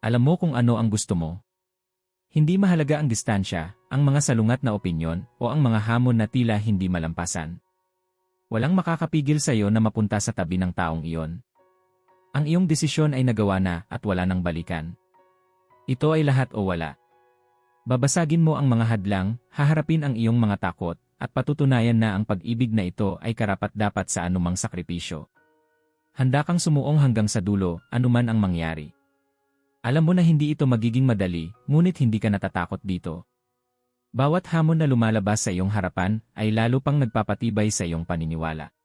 Alam mo kung ano ang gusto mo. Hindi mahalaga ang distansya, ang mga salungat na opinyon, o ang mga hamon na tila hindi malampasan. Walang makakapigil sa iyo na mapunta sa tabi ng taong iyon. Ang iyong desisyon ay nagawa na at wala nang balikan. Ito ay lahat o wala. Babasagin mo ang mga hadlang, haharapin ang iyong mga takot, at patutunayan na ang pag-ibig na ito ay karapat-dapat sa anumang sakripisyo. Handa kang sumuong hanggang sa dulo, anuman ang mangyari. Alam mo na hindi ito magiging madali, ngunit hindi ka natatakot dito. Bawat hamon na lumalabas sa iyong harapan ay lalo pang nagpapatibay sa iyong paniniwala.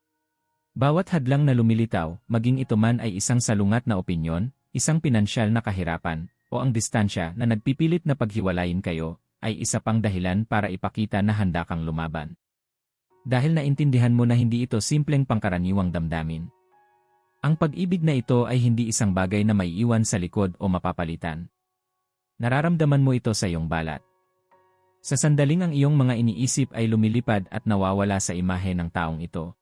Bawat hadlang na lumilitaw, maging ito man ay isang salungat na opinyon, isang pinansyal na kahirapan, o ang distansya na nagpipilit na paghiwalayin kayo, ay isa pang dahilan para ipakita na handa kang lumaban. Dahil naintindihan mo na hindi ito simpleng pangkaraniwang damdamin. Ang pag-ibig na ito ay hindi isang bagay na maiiwan sa likod o mapapalitan. Nararamdaman mo ito sa iyong balat. Sa sandaling ang iyong mga iniisip ay lumilipad at nawawala sa imahe ng taong ito.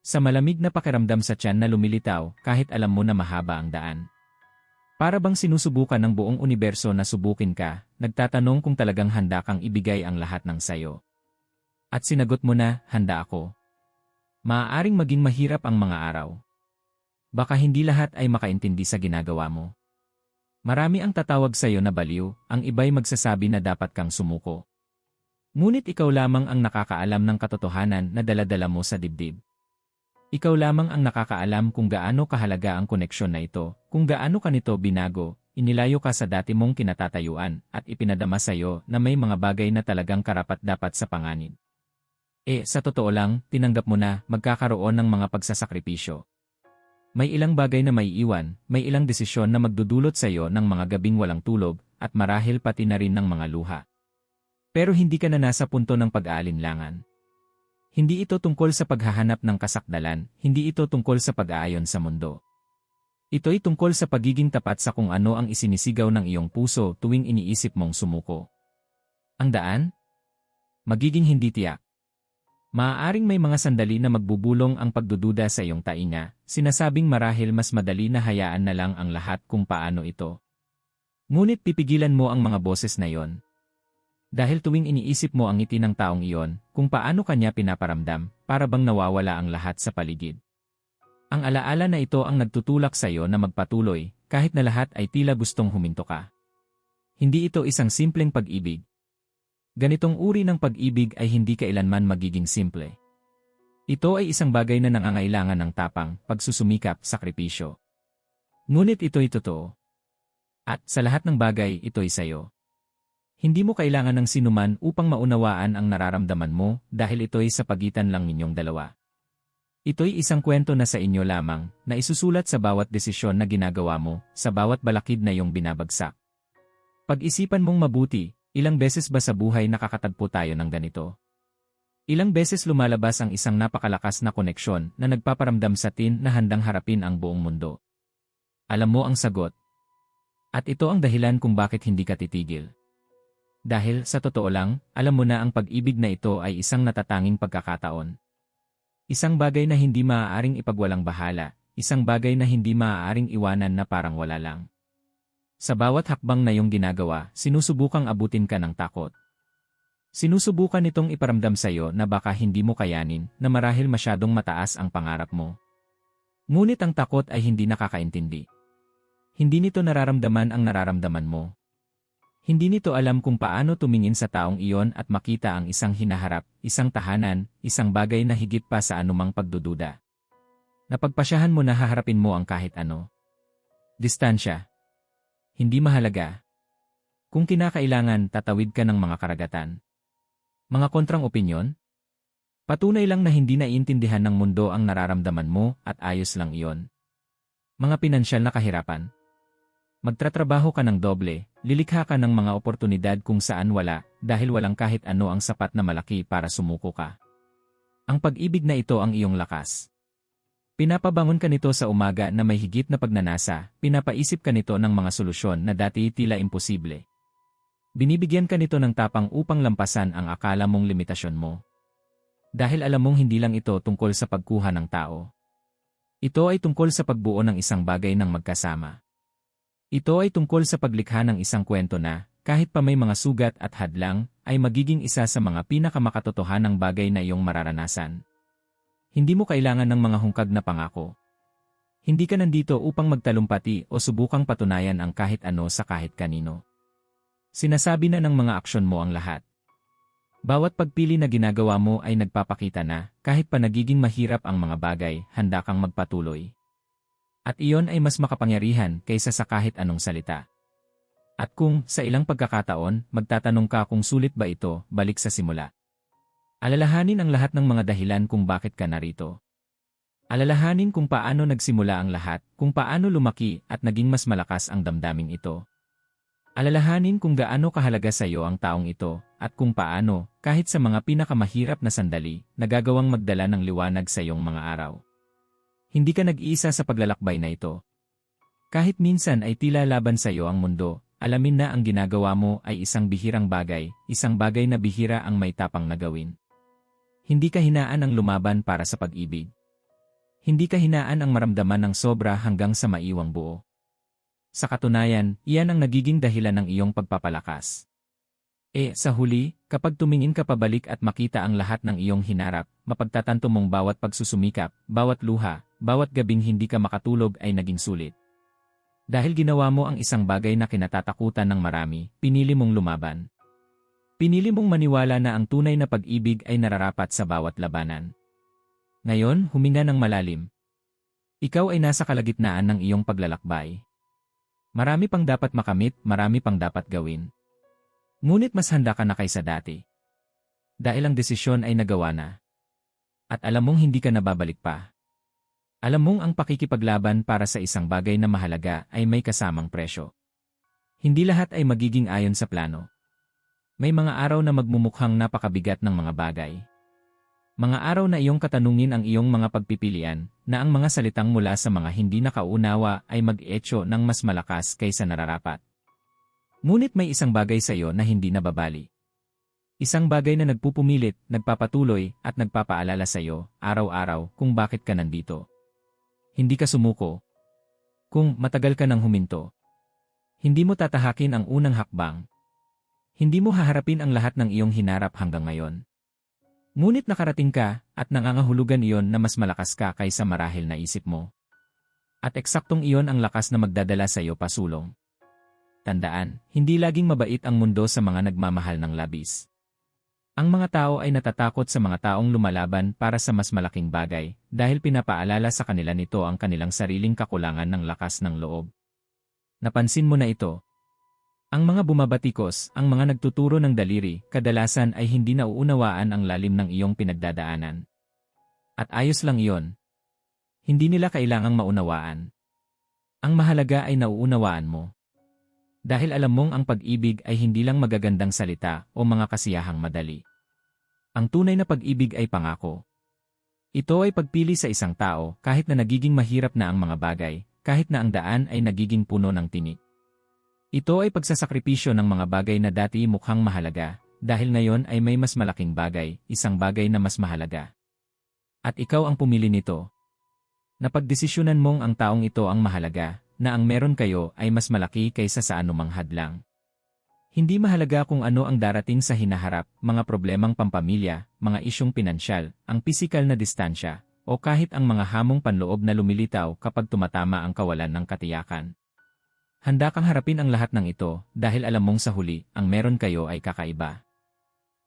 Sa malamig na pakiramdam sa tiyan na lumilitaw kahit alam mo na mahaba ang daan. Para bang sinusubukan ng buong universo na subukin ka, nagtatanong kung talagang handa kang ibigay ang lahat ng sayo. At sinagot mo na, handa ako. Maaaring maging mahirap ang mga araw. Baka hindi lahat ay makaintindi sa ginagawa mo. Marami ang tatawag sa iyo na baliw, ang iba'y magsasabi na dapat kang sumuko. Ngunit ikaw lamang ang nakakaalam ng katotohanan na daladala mo sa dibdib. Ikaw lamang ang nakakaalam kung gaano kahalaga ang koneksyon na ito, kung gaano ka nito binago, inilayo ka sa dati mong kinatatayuan, at ipinadama sa iyo na may mga bagay na talagang karapat-dapat sa panganib. Eh, sa totoo lang, tinanggap mo na magkakaroon ng mga pagsasakripisyo. May ilang bagay na may iwan, may ilang desisyon na magdudulot sa iyo ng mga gabing walang tulog, at marahil pati na rin ng mga luha. Pero hindi ka na nasa punto ng pag-aalinlangan. Hindi ito tungkol sa paghahanap ng kasakdalan, hindi ito tungkol sa pag-aayon sa mundo. Ito'y tungkol sa pagiging tapat sa kung ano ang isinisigaw ng iyong puso tuwing iniisip mong sumuko. Ang daan? Magiging hindi tiyak. Maaaring may mga sandali na magbubulong ang pagdududa sa iyong tainga, sinasabing marahil mas madali na hayaan na lang ang lahat kung paano ito. Ngunit pipigilan mo ang mga boses na yon. Dahil tuwing iniisip mo ang ngiti ng taong iyon, kung paano kanya pinaparamdam, para bang nawawala ang lahat sa paligid. Ang alaala na ito ang nagtutulak sa iyo na magpatuloy, kahit na lahat ay tila gustong huminto ka. Hindi ito isang simpleng pag-ibig, Ganitong uri ng pag-ibig ay hindi kailanman magiging simple. Ito ay isang bagay na nangangailangan ng tapang, pagsusumikap, sakripisyo. Ngunit ito'y totoo. At sa lahat ng bagay, ito'y sayo. Hindi mo kailangan ng sinuman upang maunawaan ang nararamdaman mo dahil ito'y sa pagitan lang ninyong dalawa. Ito'y isang kwento na sa inyo lamang, na isusulat sa bawat desisyon na ginagawa mo, sa bawat balakid na iyong binabagsak. Pag-isipan mong mabuti, Ilang beses ba sa buhay nakakatagpo tayo ng ganito? Ilang beses lumalabas ang isang napakalakas na koneksyon na nagpaparamdam sa tin na handang harapin ang buong mundo. Alam mo ang sagot. At ito ang dahilan kung bakit hindi ka titigil. Dahil, sa totoo lang, alam mo na ang pag-ibig na ito ay isang natatanging pagkakataon. Isang bagay na hindi maaaring ipagwalang bahala, isang bagay na hindi maaaring iwanan na parang wala lang. Sa bawat hakbang na iyong ginagawa, sinusubukang abutin ka ng takot. Sinusubukan nitong iparamdam sa iyo na baka hindi mo kayanin, na marahil masyadong mataas ang pangarap mo. Ngunit ang takot ay hindi nakakaintindi. Hindi nito nararamdaman ang nararamdaman mo. Hindi nito alam kung paano tumingin sa taong iyon at makita ang isang hinaharap, isang tahanan, isang bagay na higit pa sa anumang pagdududa. Napagpasyahan mo na haharapin mo ang kahit ano. Distansya, hindi mahalaga. Kung kinakailangan, tatawid ka ng mga karagatan. Mga kontrang opinyon? Patunay lang na hindi naiintindihan ng mundo ang nararamdaman mo at ayos lang iyon. Mga pinansyal na kahirapan. Magtratrabaho ka ng doble, lilikha ka ng mga oportunidad kung saan wala, dahil walang kahit ano ang sapat na malaki para sumuko ka. Ang pag-ibig na ito ang iyong lakas. Pinapabangon ka nito sa umaga na may higit na pagnanasa, pinapaisip ka nito ng mga solusyon na dati tila imposible. Binibigyan ka nito ng tapang upang lampasan ang akala mong limitasyon mo. Dahil alam mong hindi lang ito tungkol sa pagkuha ng tao. Ito ay tungkol sa pagbuo ng isang bagay ng magkasama. Ito ay tungkol sa paglikha ng isang kwento na, kahit pa may mga sugat at hadlang, ay magiging isa sa mga pinakamakatotohanang bagay na iyong mararanasan. Hindi mo kailangan ng mga hungkag na pangako. Hindi ka nandito upang magtalumpati o subukang patunayan ang kahit ano sa kahit kanino. Sinasabi na ng mga aksyon mo ang lahat. Bawat pagpili na ginagawa mo ay nagpapakita na, kahit pa nagiging mahirap ang mga bagay, handa kang magpatuloy. At iyon ay mas makapangyarihan kaysa sa kahit anong salita. At kung, sa ilang pagkakataon, magtatanong ka kung sulit ba ito, balik sa simula. Alalahanin ang lahat ng mga dahilan kung bakit ka narito. Alalahanin kung paano nagsimula ang lahat, kung paano lumaki at naging mas malakas ang damdaming ito. Alalahanin kung gaano kahalaga sa iyo ang taong ito, at kung paano, kahit sa mga pinakamahirap na sandali, nagagawang magdala ng liwanag sa iyong mga araw. Hindi ka nag-iisa sa paglalakbay na ito. Kahit minsan ay tila laban sa iyo ang mundo, alamin na ang ginagawa mo ay isang bihirang bagay, isang bagay na bihira ang may tapang na gawin. Hindi ka hinaan ang lumaban para sa pag-ibig. Hindi ka hinaan ang maramdaman ng sobra hanggang sa maiwang buo. Sa katunayan, iyan ang nagiging dahilan ng iyong pagpapalakas. E, sa huli, kapag tumingin ka pabalik at makita ang lahat ng iyong hinarap, mapagtatanto mong bawat pagsusumikap, bawat luha, bawat gabing hindi ka makatulog ay naging sulit. Dahil ginawa mo ang isang bagay na kinatatakutan ng marami, pinili mong lumaban. Pinili mong maniwala na ang tunay na pag-ibig ay nararapat sa bawat labanan. Ngayon, huminga ng malalim. Ikaw ay nasa kalagitnaan ng iyong paglalakbay. Marami pang dapat makamit, marami pang dapat gawin. Ngunit mas handa ka na kaysa dati. Dahil ang desisyon ay nagawa na. At alam mong hindi ka nababalik pa. Alam mong ang pakikipaglaban para sa isang bagay na mahalaga ay may kasamang presyo. Hindi lahat ay magiging ayon sa plano. May mga araw na magmumukhang napakabigat ng mga bagay. Mga araw na iyong katanungin ang iyong mga pagpipilian, na ang mga salitang mula sa mga hindi nakaunawa ay mag-etyo ng mas malakas kaysa nararapat. Ngunit may isang bagay sa iyo na hindi nababali. Isang bagay na nagpupumilit, nagpapatuloy, at nagpapaalala sa iyo, araw-araw, kung bakit ka nandito. Hindi ka sumuko. Kung matagal ka nang huminto. Hindi mo tatahakin ang unang hakbang. Hindi mo haharapin ang lahat ng iyong hinarap hanggang ngayon. Ngunit nakarating ka, at nangangahulugan iyon na mas malakas ka kaysa marahil na isip mo. At eksaktong iyon ang lakas na magdadala sa iyo pasulong. Tandaan, hindi laging mabait ang mundo sa mga nagmamahal ng labis. Ang mga tao ay natatakot sa mga taong lumalaban para sa mas malaking bagay dahil pinapaalala sa kanila nito ang kanilang sariling kakulangan ng lakas ng loob. Napansin mo na ito. Ang mga bumabatikos, ang mga nagtuturo ng daliri, kadalasan ay hindi nauunawaan ang lalim ng iyong pinagdadaanan. At ayos lang iyon. Hindi nila kailangang maunawaan. Ang mahalaga ay nauunawaan mo. Dahil alam mong ang pag-ibig ay hindi lang magagandang salita o mga kasiyahang madali. Ang tunay na pag-ibig ay pangako. Ito ay pagpili sa isang tao kahit na nagiging mahirap na ang mga bagay, kahit na ang daan ay nagiging puno ng tinik. Ito ay pagsasakripisyo ng mga bagay na dati mukhang mahalaga, dahil ngayon ay may mas malaking bagay, isang bagay na mas mahalaga. At ikaw ang pumili nito. Napagdesisyonan mong ang taong ito ang mahalaga, na ang meron kayo ay mas malaki kaysa sa anumang hadlang. Hindi mahalaga kung ano ang darating sa hinaharap, mga problemang pampamilya, mga isyong pinansyal, ang pisikal na distansya, o kahit ang mga hamong panloob na lumilitaw kapag tumatama ang kawalan ng katiyakan. Handa kang harapin ang lahat ng ito dahil alam mong sa huli, ang meron kayo ay kakaiba.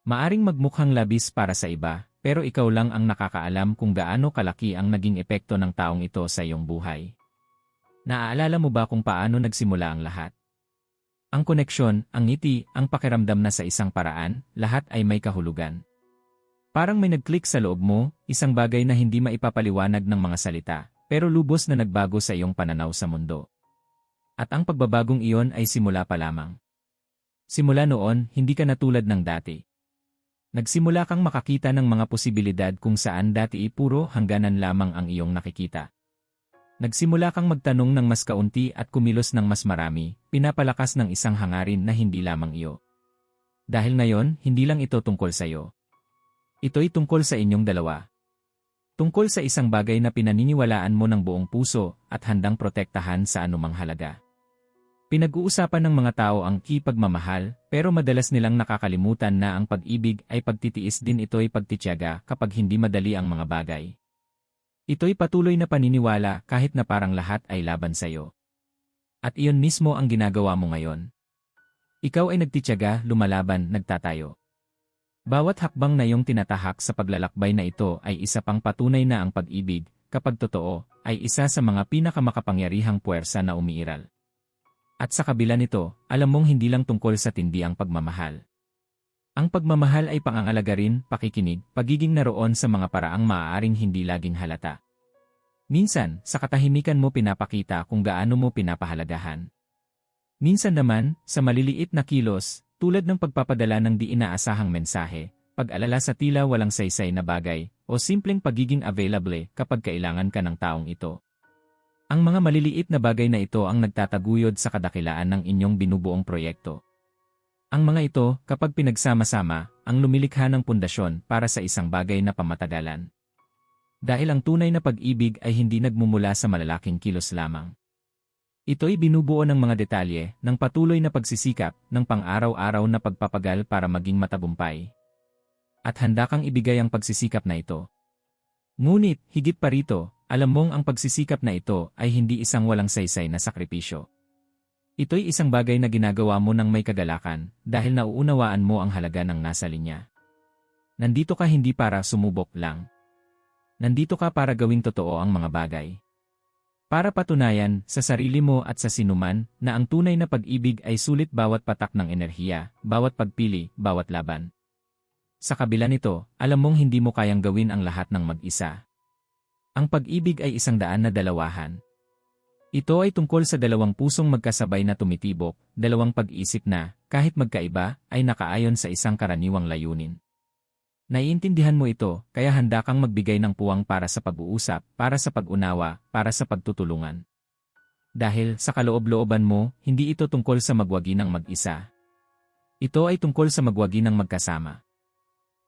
Maaring magmukhang labis para sa iba, pero ikaw lang ang nakakaalam kung gaano kalaki ang naging epekto ng taong ito sa iyong buhay. Naaalala mo ba kung paano nagsimula ang lahat? Ang koneksyon, ang ngiti, ang pakiramdam na sa isang paraan, lahat ay may kahulugan. Parang may nag-click sa loob mo, isang bagay na hindi maipapaliwanag ng mga salita, pero lubos na nagbago sa iyong pananaw sa mundo. At ang pagbabagong iyon ay simula pa lamang. Simula noon, hindi ka na tulad ng dati. Nagsimula kang makakita ng mga posibilidad kung saan dati puro hangganan lamang ang iyong nakikita. Nagsimula kang magtanong ng mas kaunti at kumilos ng mas marami, pinapalakas ng isang hangarin na hindi lamang iyo. Dahil ngayon, hindi lang ito tungkol sa iyo. Ito'y tungkol sa inyong dalawa. Tungkol sa isang bagay na pinaniniwalaan mo ng buong puso at handang protektahan sa anumang halaga. Pinag-uusapan ng mga tao ang kipagmamahal, pero madalas nilang nakakalimutan na ang pag-ibig ay pagtitiis din ito'y pagtityaga kapag hindi madali ang mga bagay. Ito'y patuloy na paniniwala kahit na parang lahat ay laban sa'yo. At iyon mismo ang ginagawa mo ngayon. Ikaw ay nagtityaga, lumalaban, nagtatayo. Bawat hakbang na iyong tinatahak sa paglalakbay na ito ay isa pang patunay na ang pag-ibig, kapag totoo, ay isa sa mga pinakamakapangyarihang puwersa na umiiral. At sa kabila nito, alam mong hindi lang tungkol sa tindi ang pagmamahal. Ang pagmamahal ay pangangalaga rin, pakikinig, pagiging naroon sa mga paraang maaaring hindi laging halata. Minsan, sa katahimikan mo pinapakita kung gaano mo pinapahalagahan. Minsan naman, sa maliliit na kilos, tulad ng pagpapadala ng di inaasahang mensahe, pag-alala sa tila walang saysay na bagay, o simpleng pagiging available kapag kailangan ka ng taong ito. Ang mga maliliit na bagay na ito ang nagtataguyod sa kadakilaan ng inyong binubuong proyekto. Ang mga ito, kapag pinagsama-sama, ang lumilikha ng pundasyon para sa isang bagay na pamatagalan. Dahil ang tunay na pag-ibig ay hindi nagmumula sa malalaking kilos lamang. Ito'y binubuo ng mga detalye, ng patuloy na pagsisikap, ng pang-araw-araw na pagpapagal para maging matabumpay. At handa kang ibigay ang pagsisikap na ito. Ngunit, higit pa rito, alam mong ang pagsisikap na ito ay hindi isang walang saysay na sakripisyo. Ito'y isang bagay na ginagawa mo ng may kagalakan dahil nauunawaan mo ang halaga ng nasa linya. Nandito ka hindi para sumubok lang. Nandito ka para gawing totoo ang mga bagay. Para patunayan sa sarili mo at sa sinuman na ang tunay na pag-ibig ay sulit bawat patak ng enerhiya, bawat pagpili, bawat laban. Sa kabila nito, alam mong hindi mo kayang gawin ang lahat ng mag-isa. Ang pag-ibig ay isang daan na dalawahan. Ito ay tungkol sa dalawang pusong magkasabay na tumitibok, dalawang pag-isip na, kahit magkaiba, ay nakaayon sa isang karaniwang layunin. Naiintindihan mo ito, kaya handa kang magbigay ng puwang para sa pag-uusap, para sa pag-unawa, para sa pagtutulungan. Dahil sa kaloob-looban mo, hindi ito tungkol sa magwagi ng mag-isa. Ito ay tungkol sa magwagi ng magkasama.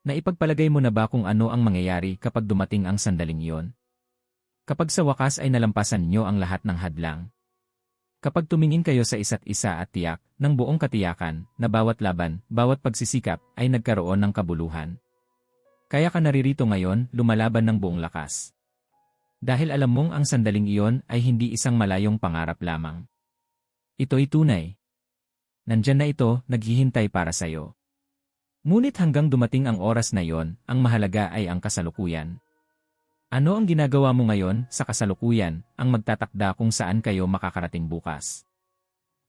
Naipagpalagay mo na ba kung ano ang mangyayari kapag dumating ang sandaling iyon? Kapag sa wakas ay nalampasan niyo ang lahat ng hadlang. Kapag tumingin kayo sa isa't isa at tiyak, ng buong katiyakan, na bawat laban, bawat pagsisikap, ay nagkaroon ng kabuluhan. Kaya ka naririto ngayon, lumalaban ng buong lakas. Dahil alam mong ang sandaling iyon ay hindi isang malayong pangarap lamang. Ito'y tunay. Nandyan na ito, naghihintay para sa'yo. Ngunit hanggang dumating ang oras na iyon, ang mahalaga ay ang kasalukuyan. Ano ang ginagawa mo ngayon sa kasalukuyan ang magtatakda kung saan kayo makakarating bukas?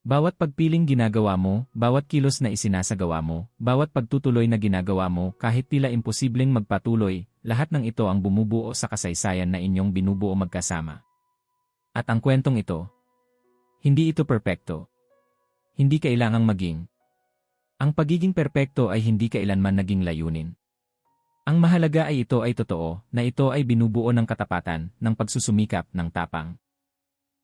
Bawat pagpiling ginagawa mo, bawat kilos na isinasagawa mo, bawat pagtutuloy na ginagawa mo kahit tila imposibleng magpatuloy, lahat ng ito ang bumubuo sa kasaysayan na inyong binubuo magkasama. At ang kwentong ito, hindi ito perpekto. Hindi kailangang maging. Ang pagiging perpekto ay hindi kailanman naging layunin. Ang mahalaga ay ito ay totoo, na ito ay binubuo ng katapatan, ng pagsusumikap, ng tapang.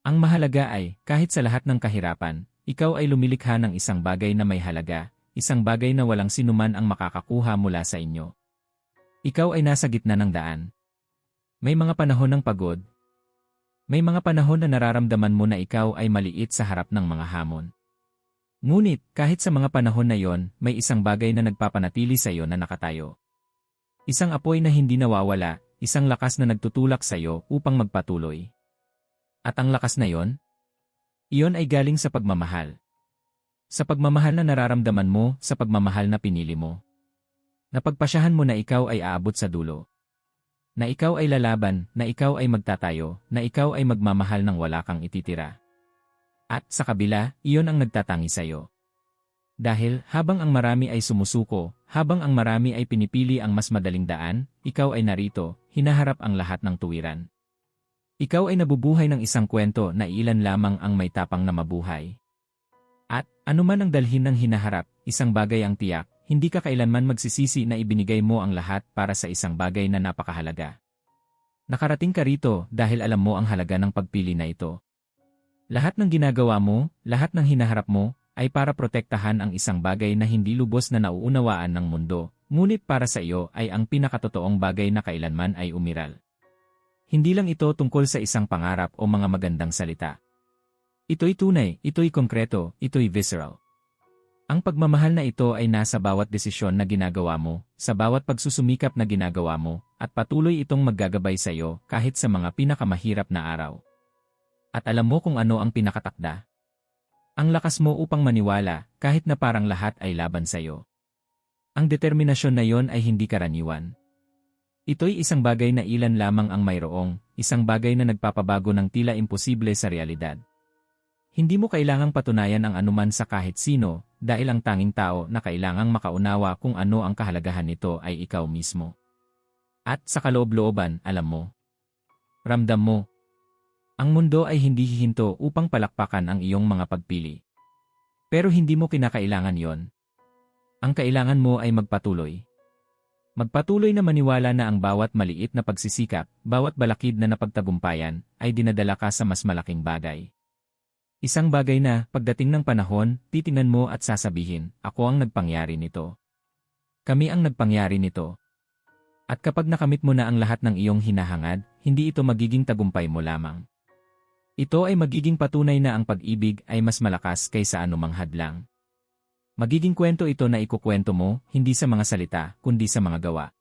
Ang mahalaga ay, kahit sa lahat ng kahirapan, ikaw ay lumilikha ng isang bagay na may halaga, isang bagay na walang sinuman ang makakakuha mula sa inyo. Ikaw ay nasa gitna ng daan. May mga panahon ng pagod. May mga panahon na nararamdaman mo na ikaw ay maliit sa harap ng mga hamon. Ngunit, kahit sa mga panahon na yon, may isang bagay na nagpapanatili sa iyo na nakatayo. Isang apoy na hindi nawawala, isang lakas na nagtutulak sa iyo upang magpatuloy. At ang lakas na yon? Iyon ay galing sa pagmamahal. Sa pagmamahal na nararamdaman mo, sa pagmamahal na pinili mo. Napagpasyahan mo na ikaw ay aabot sa dulo. Na ikaw ay lalaban, na ikaw ay magtatayo, na ikaw ay magmamahal ng wala kang ititira. At sa kabila, iyon ang nagtatangi sa iyo. Dahil habang ang marami ay sumusuko, habang ang marami ay pinipili ang mas madaling daan, ikaw ay narito, hinaharap ang lahat ng tuwiran. Ikaw ay nabubuhay ng isang kwento na ilan lamang ang may tapang na mabuhay. At, anuman ang dalhin ng hinaharap, isang bagay ang tiyak, hindi ka kailanman magsisisi na ibinigay mo ang lahat para sa isang bagay na napakahalaga. Nakarating ka rito dahil alam mo ang halaga ng pagpili na ito. Lahat ng ginagawa mo, lahat ng hinaharap mo, ay para protektahan ang isang bagay na hindi lubos na nauunawaan ng mundo, ngunit para sa iyo ay ang pinakatotoong bagay na kailanman ay umiral. Hindi lang ito tungkol sa isang pangarap o mga magandang salita. Ito'y tunay, ito'y konkreto, ito'y visceral. Ang pagmamahal na ito ay nasa bawat desisyon na ginagawa mo, sa bawat pagsusumikap na ginagawa mo, at patuloy itong maggagabay sa iyo kahit sa mga pinakamahirap na araw. At alam mo kung ano ang pinakatakda? Ang lakas mo upang maniwala kahit na parang lahat ay laban sa iyo. Ang determinasyon na yon ay hindi karaniwan. Ito'y isang bagay na ilan lamang ang mayroong, isang bagay na nagpapabago ng tila imposible sa realidad. Hindi mo kailangang patunayan ang anuman sa kahit sino, dahil ang tanging tao na kailangang makaunawa kung ano ang kahalagahan nito ay ikaw mismo. At sa kaloob-looban, alam mo. Ramdam mo. Ang mundo ay hindi hihinto upang palakpakan ang iyong mga pagpili. Pero hindi mo kinakailangan yon. Ang kailangan mo ay magpatuloy. Magpatuloy na maniwala na ang bawat maliit na pagsisikap, bawat balakid na napagtagumpayan, ay dinadala ka sa mas malaking bagay. Isang bagay na, pagdating ng panahon, titingnan mo at sasabihin, ako ang nagpangyari nito. Kami ang nagpangyari nito. At kapag nakamit mo na ang lahat ng iyong hinahangad, hindi ito magiging tagumpay mo lamang. Ito ay magiging patunay na ang pag-ibig ay mas malakas kaysa anumang hadlang. Magiging kwento ito na ikukwento mo, hindi sa mga salita, kundi sa mga gawa.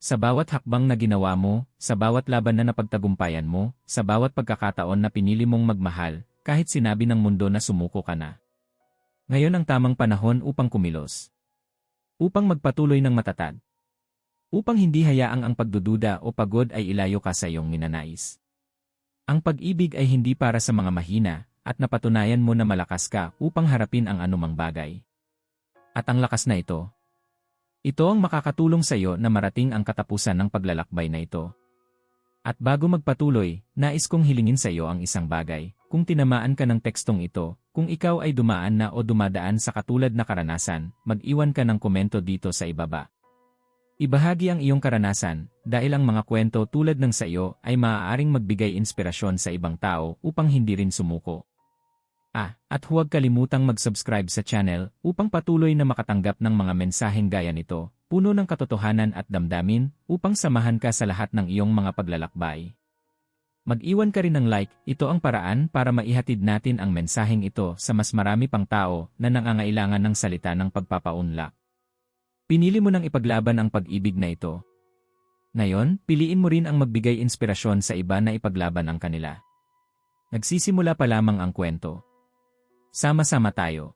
Sa bawat hakbang na ginawa mo, sa bawat laban na napagtagumpayan mo, sa bawat pagkakataon na pinili mong magmahal, kahit sinabi ng mundo na sumuko ka na. Ngayon ang tamang panahon upang kumilos. Upang magpatuloy ng matatag. Upang hindi hayaang ang pagdududa o pagod ay ilayo ka sa iyong ninanais. Ang pag-ibig ay hindi para sa mga mahina, at napatunayan mo na malakas ka upang harapin ang anumang bagay. At ang lakas na ito, ito ang makakatulong sa iyo na marating ang katapusan ng paglalakbay na ito. At bago magpatuloy, nais kong hilingin sa iyo ang isang bagay. Kung tinamaan ka ng tekstong ito, kung ikaw ay dumaan na o dumadaan sa katulad na karanasan, mag-iwan ka ng komento dito sa ibaba. Ibahagi ang iyong karanasan, dahil ang mga kwento tulad ng sa iyo ay maaaring magbigay inspirasyon sa ibang tao upang hindi rin sumuko. Ah, at huwag kalimutang mag-subscribe sa channel upang patuloy na makatanggap ng mga mensaheng gaya nito, puno ng katotohanan at damdamin, upang samahan ka sa lahat ng iyong mga paglalakbay. Mag-iwan ka rin ng like, ito ang paraan para maihatid natin ang mensaheng ito sa mas marami pang tao na nangangailangan ng salita ng pagpapaunlak. Pinili mo nang ipaglaban ang pag-ibig na ito. Ngayon, piliin mo rin ang magbigay inspirasyon sa iba na ipaglaban ang kanila. Nagsisimula pa lamang ang kwento. Sama-sama tayo.